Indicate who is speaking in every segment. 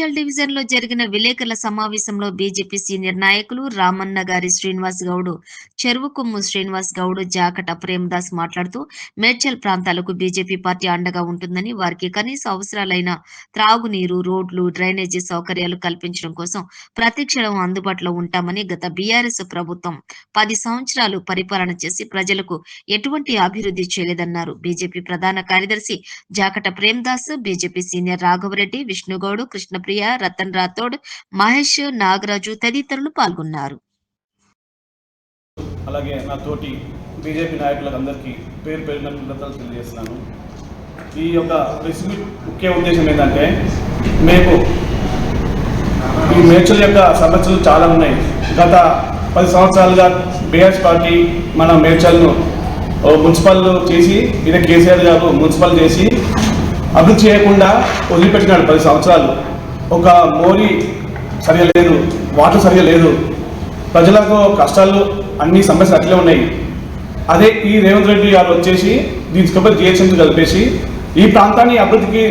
Speaker 1: మేడ్చల్ డివిజన్లో జరిగిన విలేకరుల సమావేశంలో బీజేపీ సీనియర్ నాయకులు రామన్న గారి శ్రీనివాస్ గౌడ్ చెరువు కొమ్ము శ్రీనివాస్ గౌడ్ జాకట ప్రేమదాస్ మాట్లాడుతూ మేడ్చల్ ప్రాంతాలకు బీజేపీ పార్టీ అండగా ఉంటుందని వారికి కనీస అవసరాలైన త్రాగునీరు రోడ్లు డ్రైనేజీ సౌకర్యాలు కల్పించడం కోసం ప్రతిక్షణం అందుబాటులో ఉంటామని గత బీఆర్ఎస్ ప్రభుత్వం పది సంవత్సరాలు పరిపాలన చేసి ప్రజలకు ఎటువంటి అభివృద్ధి చేయలేదన్నారు. బీజేపీ ప్రధాన కార్యదర్శి జాకట ప్రేమదాస్ బీజేపీ సీనియర్ రాఘవరెడ్డి విష్ణుగౌడ్ కృష్ణప్రియ రతన్ రాథోడ్ మహేష్ నాగరాజు తదితరులు పాల్గొన్నారు.
Speaker 2: అలాగే నా తోటి బీజేపీ నాయకులకు అందరికీ పేరు పేరున కృతజ్ఞతలు తెలియజేస్తున్నాను. ఈ యొక్క ప్రెస్ ముఖ్య ఉద్దేశం ఏంటంటే మేము ఈ మేడ్చల యొక్క సమస్యలు చాలా ఉన్నాయి. గత పది సంవత్సరాలుగా బీఆర్ఎస్ పార్టీ మన మేడ్చల్ను మున్సిపల్ చేసి ఇదే కేసీఆర్ గారు మున్సిపల్ చేసి అభివృద్ధి చేయకుండా వదిలిపెట్టినాడు పది సంవత్సరాలు. ఒక మోరీ సరిగా లేదు వాటర్ సరిగా లేదు. ప్రజలకు కష్టాలు అన్ని సమస్యలు అట్లే ఉన్నాయి. అదే ఈ రేవంత్ రెడ్డి గారు వచ్చేసి తీసుకపోయి జిహెచ్ఎంసీ కలిపేసి ఈ ప్రాంతాన్ని అభివృద్ధికి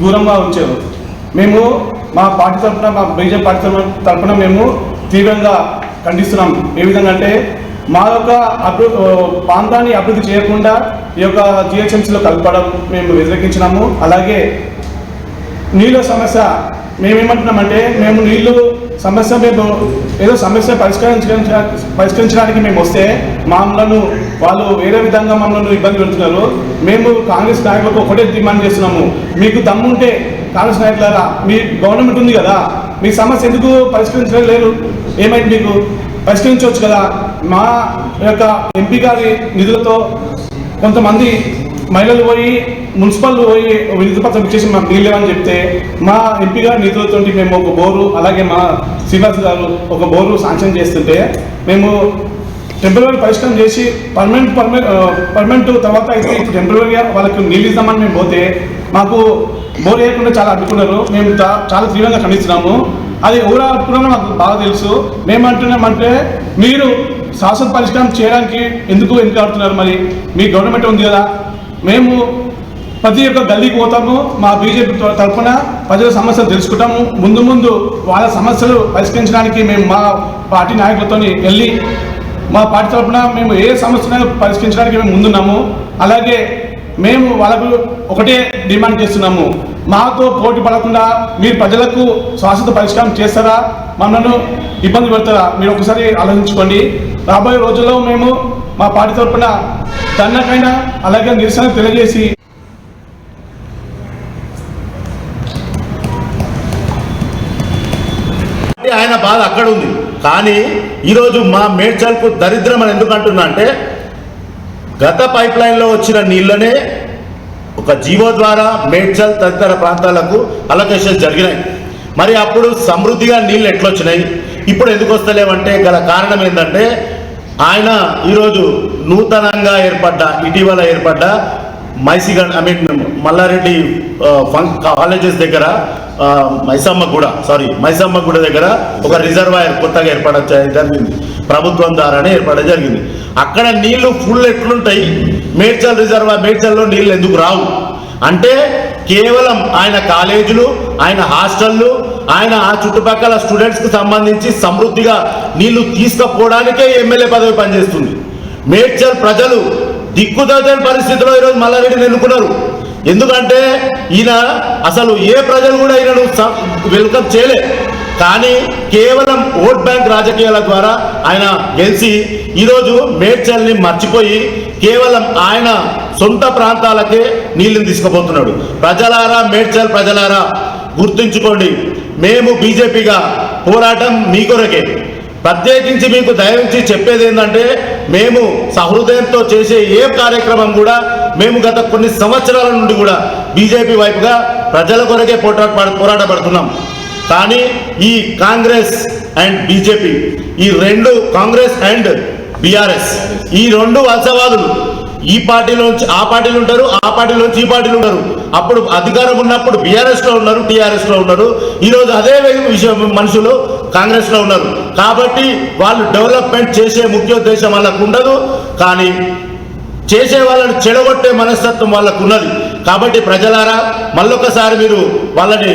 Speaker 2: దూరంగా ఉంచారు. మేము మా పార్టీ తరఫున మా బీజేపీ పార్టీ తరఫున తరఫున మేము తీవ్రంగా ఖండిస్తున్నాం. ఏ విధంగా అంటే మా యొక్క అభి ప్రాంతాన్ని అభివృద్ధి చేయకుండా ఈ యొక్క జిహెచ్ఎంసీలో కలపడం మేము వ్యతిరేకించినాము. అలాగే నీళ్ళ సమస్య మేమేమంటున్నామంటే మేము నీళ్ళు సమస్య మేము ఏదో సమస్య పరిష్కరించ పరిష్కరించడానికి మేము వస్తే మమ్మల్ని వాళ్ళు వేరే విధంగా మమ్మల్ని ఇబ్బంది పెడుతున్నారు. మేము కాంగ్రెస్ నాయకులకు ఒకటే డిమాండ్ చేస్తున్నాము. మీకు దమ్ముంటే కాంగ్రెస్ నాయకులారా మీ గవర్నమెంట్ ఉంది కదా మీ సమస్య ఎందుకు పరిష్కరించడం లేదు? ఏమైంది మీకు? పరిష్కరించవచ్చు కదా. మా యొక్క ఎంపీ గారి నిధులతో కొంతమంది మహిళలు పోయి మున్సిపల్ పోయి వినతి పత్రం ఇచ్చేసి మాకు నీళ్ళు లేవని చెప్తే మా ఎంపీ గారు నిధులతో మేము ఒక బోరు అలాగే మా శ్రీనివాస్ గారు ఒక బోరు శాంక్షన్ చేస్తుంటే మేము టెంపరీ పరిష్కారం చేసి పర్మనెంట్ పర్మనెంట్ పర్మనెంట్ తర్వాత అయితే ఇప్పుడు టెంపరీగా వాళ్ళకి నీళ్ళు ఇద్దామని మేము పోతే మాకు బోర్ వేయకుండా చాలా అడ్డుకున్నారు. మేము చాలా తీవ్రంగా ఖండిస్తున్నాము. అది ఎవరు అడ్డుకున్నారో మాకు బాగా తెలుసు. మేమంటున్నామంటే మీరు శాశ్వత పరిష్కారం చేయడానికి ఎందుకు వెనుకాడుతున్నారు మరి? మీ గవర్నమెంట్ ఉంది కదా. మేము ప్రతి ఒక్క గల్లీకి పోతాము మా బీజేపీ తరఫున ప్రజల సమస్యలు తెలుసుకుంటాము. ముందు ముందు వాళ్ళ సమస్యలు పరిష్కరించడానికి మేము మా పార్టీ నాయకులతో వెళ్ళి మా పార్టీ తరఫున మేము ఏ సమస్యను పరిష్కరించడానికి మేము ముందున్నాము. అలాగే మేము వాళ్ళకు ఒకటే డిమాండ్ చేస్తున్నాము. మాతో పోటీ పడకుండా మీరు ప్రజలకు శాశ్వత పరిష్కారం చేస్తారా? మనను ఇబ్బంది పెడతారా? మీరు ఒకసారి ఆలోచించుకోండి. రాబోయే రోజుల్లో మేము మా పార్టీ తరఫున దండకైనా అలాగే నిరసన తెలియజేసి
Speaker 3: ఆయన బాధ అక్కడ ఉంది. కానీ ఈరోజు మా మేడ్చల్కు దరిద్రం అని ఎందుకు అంటున్నా అంటే గత పైప్ లైన్లో వచ్చిన నీళ్ళనే ఒక జీవో ద్వారా మేడ్చల్ తదితర ప్రాంతాలకు అలొకేషన్ జరిగినాయి. మరి అప్పుడు సమృద్ధిగా నీళ్ళు ఎట్లొచ్చినాయి? ఇప్పుడు ఎందుకు వస్తలేవంటే గల కారణం ఏంటంటే ఆయన ఈరోజు నూతనంగా ఏర్పడ్డ ఇటీవల ఏర్పడ్డ మైసీగడ్ ఐ మీన్ మల్లారెడ్డి ఫం- కాలేజెస్ దగ్గర మైసమ్మ కూడా సారీ మైసమ్మ కూడా దగ్గర ఒక రిజర్వాయర్ కొత్తగా ఏర్పడ జరిగింది. ప్రభుత్వం ద్వారానే ఏర్పడడం జరిగింది. అక్కడ నీళ్ళు ఫుల్ ఎట్లుంటాయి? మేడ్చల్ రిజర్వాయర్ మేడ్చల్లో నీళ్ళు ఎందుకు రావు? అంటే కేవలం ఆయన కాలేజీలు ఆయన హాస్టళ్ళు ఆయన ఆ చుట్టుపక్కల స్టూడెంట్స్కి సంబంధించి సమృద్ధిగా నీళ్ళు తీసుకపోవడానికే ఎమ్మెల్యే పదవి పనిచేస్తుంది. మేడ్చల్ ప్రజలు దిక్కుదోచని పరిస్థితిలో ఈరోజు మల్లారెడ్డిని ఎన్నుకున్నారు. ఎందుకంటే ఈయన అసలు ఏ ప్రజలు కూడా ఈయనను వెల్కమ్ చేయలే. కానీ కేవలం ఓట్ బ్యాంక్ రాజకీయాల ద్వారా ఆయన గెలిచి ఈరోజు మేడ్చల్ని మర్చిపోయి కేవలం ఆయన సొంత ప్రాంతాలకే నీళ్ళని తీసుకుపోతున్నాడు. ప్రజలారా మేడ్చల్ ప్రజలారా గుర్తుంచుకోండి. మేము బీజేపీగా పోరాటం మీ కొరకే. ప్రత్యేకించి మీకు దయవించి చెప్పేది ఏంటంటే మేము సహృదయంతో చేసే ఏ కార్యక్రమం కూడా మేము గత కొన్ని సంవత్సరాల నుండి కూడా బీజేపీ వైపుగా ప్రజల కొరకే పోరాట పోరాటపడుతున్నాం కానీ ఈ కాంగ్రెస్ అండ్ బీజేపీ ఈ రెండు కాంగ్రెస్ అండ్ బీఆర్ఎస్ ఈ రెండు వలసవాదులు ఈ పార్టీలోంచి ఆ పార్టీలు ఉంటారు ఆ పార్టీలోంచి ఈ పార్టీలు ఉంటారు. అప్పుడు అధికారం ఉన్నప్పుడు బీఆర్ఎస్లో ఉన్నారు టీఆర్ఎస్లో ఉన్నారు. ఈ రోజు అదే విషయం మనుషులు కాంగ్రెస్లో ఉన్నారు. కాబట్టి వాళ్ళు డెవలప్మెంట్ చేసే ముఖ్యోద్దేశం వాళ్ళకు ఉండదు కానీ చేసే వాళ్ళని చెడగొట్టే మనస్తత్వం వాళ్ళకు ఉన్నది కాబట్టి ప్రజలారా మళ్ళొకసారి మీరు వాళ్ళని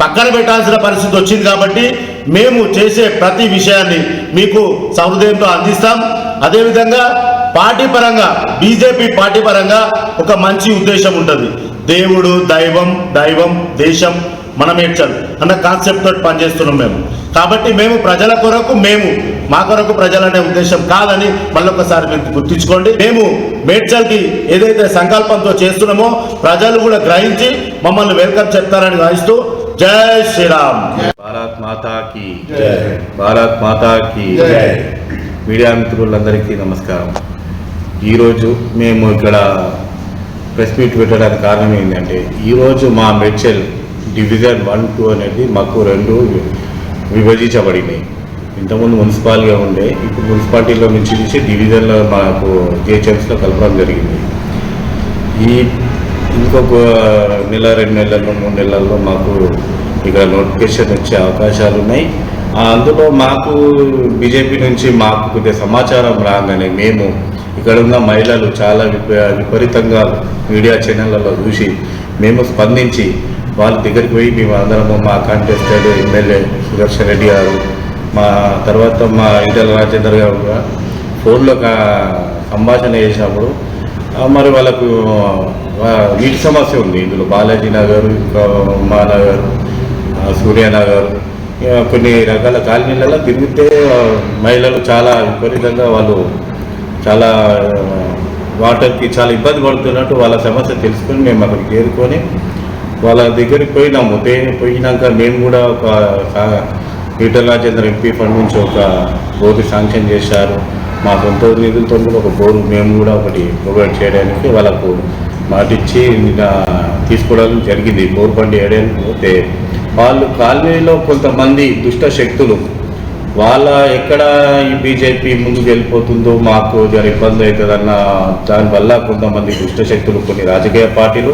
Speaker 3: పక్కన పెట్టాల్సిన పరిస్థితి వచ్చింది కాబట్టి మేము చేసే ప్రతి విషయాన్ని మీకు సహృదయంతో అందిస్తాం. అదేవిధంగా పార్టీ పరంగా బీజేపీ పార్టీ పరంగా ఒక మంచి ఉద్దేశం ఉంటుంది. దేవుడు దైవం దైవం దేశం మన అన్న కాన్సెప్ట్ తోటి పనిచేస్తున్నాం మేము. కాబట్టి మేము ప్రజల కొరకు మేము మా కొరకు ప్రజలనే ఉద్దేశం కాదని మళ్ళొకసారి మీరు గుర్తించుకోండి మేము మేడ్చల్కి ఏదైతే సంకల్పంతో చేస్తున్నామో ప్రజలు కూడా గ్రహించి మమ్మల్ని వెల్కమ్ చెప్తారని గ్రహిస్తూ జై శ్రీరామ్
Speaker 4: భారత్ మాతాకి. భారత్ మాతాకి. మీడియా మిత్రులందరికీ నమస్కారం ఈరోజు మేము ఇక్కడ ప్రెస్ మీట్ పెట్టడానికి కారణం ఏంటంటే ఈరోజు మా మెడ్చల్ డివిజన్ వన్ టూ అనేది మాకు రెండు విభజించబడినాయి ఇంతకుముందు మున్సిపాలిటీగా ఉండే ఇప్పుడు మున్సిపాలిటీలో నుంచి నుంచి డివిజన్లో మాకు జిహెచ్ఎంస్లో కలపడం జరిగింది. ఈ ఇంకొక నెల రెండు నెలల్లో మూడు నెలల్లో మాకు ఇక్కడ నోటిఫికేషన్ వచ్చే అవకాశాలు ఉన్నాయి అందులో మాకు బీజేపీ నుంచి మాకు కొద్దిగా సమాచారం రాగానే మేము ఇక్కడ ఉన్న మహిళలు చాలా విప- విపరీతంగా మీడియా ఛానళ్ళలో చూసి మేము స్పందించి వాళ్ళ దగ్గరికి పోయి మేము అందరము మా కాంటెస్టెడ్ ఎమ్మెల్యే సుదర్శన్ రెడ్డి గారు మా తర్వాత మా ఈటల రాజేందర్ గారు కూడా ఫోన్లో సంభాషణ చేసినప్పుడు మరి వాళ్ళకు వీటి నీటి సమస్య ఉంది. ఇందులో బాలాజీ నగర్ ఇంకా నగర్ సూర్యనగర్ కొన్ని రకాల కాలనీలలో తిరిగితే మహిళలు చాలా విపరీతంగా వాళ్ళు చాలా వాటర్కి చాలా ఇబ్బంది పడుతున్నట్టు వాళ్ళ సమస్య తెలుసుకొని మేము అక్కడికి చేరుకొని వాళ్ళ దగ్గరికి పోయినాము పోయినాక మేము కూడా ఒక సా- ఈటల రాజేంద్ర ఎంపీ ఫండ్ నుంచి ఒక బోర్డు శాంక్షన్ చేశారు. మా సొంత నిధులతో కూడా ఒక బోర్డు మేము కూడా ఒకటి ప్రొవైడ్ చేయడానికి వాళ్ళకు మాటిచ్చి తీసుకోవడం జరిగింది. బోర్ బండి వేయడానికి పోతే వాళ్ళు కాలనీలో కొంతమంది దుష్ట శక్తులు వాళ్ళ ఎక్కడ ఈ బీజేపీ ముందుకు వెళ్ళిపోతుందో మాకు జర ఇబ్బంది అవుతుందన్న దానివల్ల కొంతమంది దుష్ట శక్తులు కొన్ని రాజకీయ పార్టీలు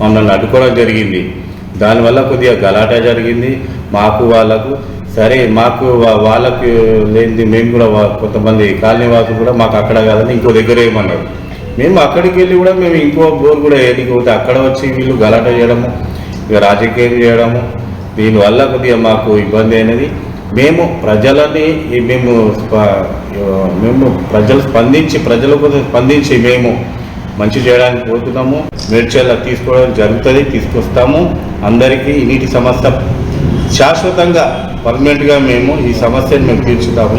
Speaker 4: మమ్మల్ని అడ్డుకోవడం జరిగింది. దానివల్ల కొద్దిగా గలాటా జరిగింది. మాకు వాళ్ళకు సరే మాకు వాళ్ళకి లేనిది మేము కూడా వా- కొంతమంది కాలనీ వాసులు కూడా మాకు అక్కడ కాదని ఇంకో దగ్గర ఏమన్నారు. మేము అక్కడికి వెళ్ళి కూడా మేము ఇంకో బోర్ కూడా ఏదికపోతే అక్కడ వచ్చి వీళ్ళు గలాట చేయడము ఇక రాజకీయం చేయడము. దీనివల్ల కొద్దిగా మాకు ఇబ్బంది అయినది. మేము ప్రజలని మేము స్ప- మేము ప్రజలు స్పందించి ప్రజల కోసం స్పందించి మేము మంచి చేయడానికి కోరుతున్నాము మేడ్చల్ల తీసుకోవడం జరుగుతుంది తీసుకొస్తాము. అందరికీ నీటి సమస్య. శాశ్వతంగా పర్మనెంట్గా మేము ఈ సమస్యను మేము తీర్చుతామని